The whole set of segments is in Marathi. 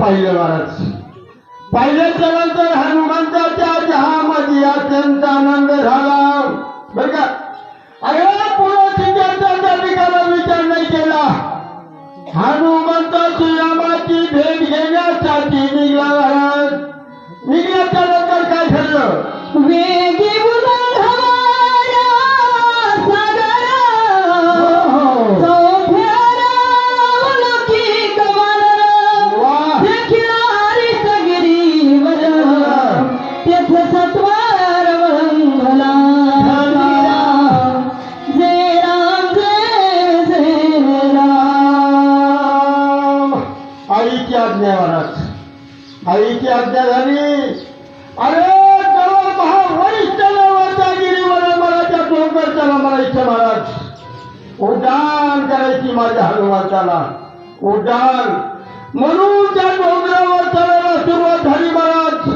पाहिलं महाराज पाहिल्याच्या नंतर हनुमंताच्या जहामध्ये अत्यंत आनंद झाला बर का अरे पुढे त्या ठिकाणी विचार नाही केला हनुमंत श्रीरामाची भेट घेण्यासाठी निघाला. आईची आज्ञा महाराज. आईची आज्ञा झाली. अरे! उड्डाण करायची माझ्या हनुमानाला उड्डाण म्हणून त्या डोंगरावर चढायला सुरुवात झाली महाराज.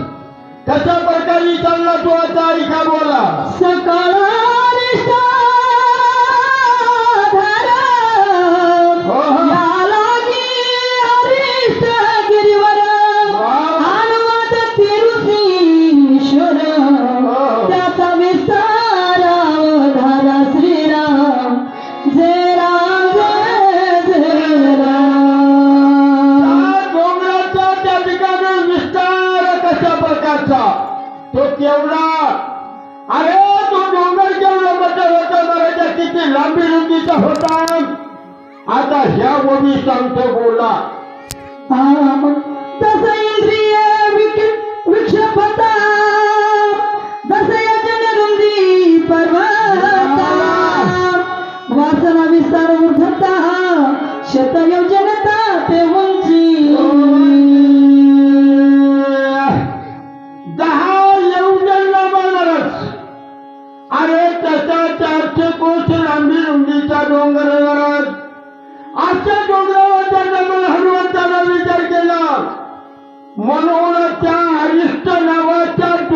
कशा प्रकारे चालला तो आता ऐका बोला सकाळ प्रकारचा तो केवढा अरे तो डोंगर केवढा मोठा होता मराठा किती लांबी रुंदीचा होता. आता ह्या ओबी सांगतो बोला. तस इंद्रिय विक- विक्षेपता. जस यजन रुंदी पर्वता वासना विस्तार ऊर्धता शत डोंगरावर आजच्या डोंगरावर त्यांना मला हनुमंताला विचार केला. म्हणून त्या अरिष्ट नावाच्या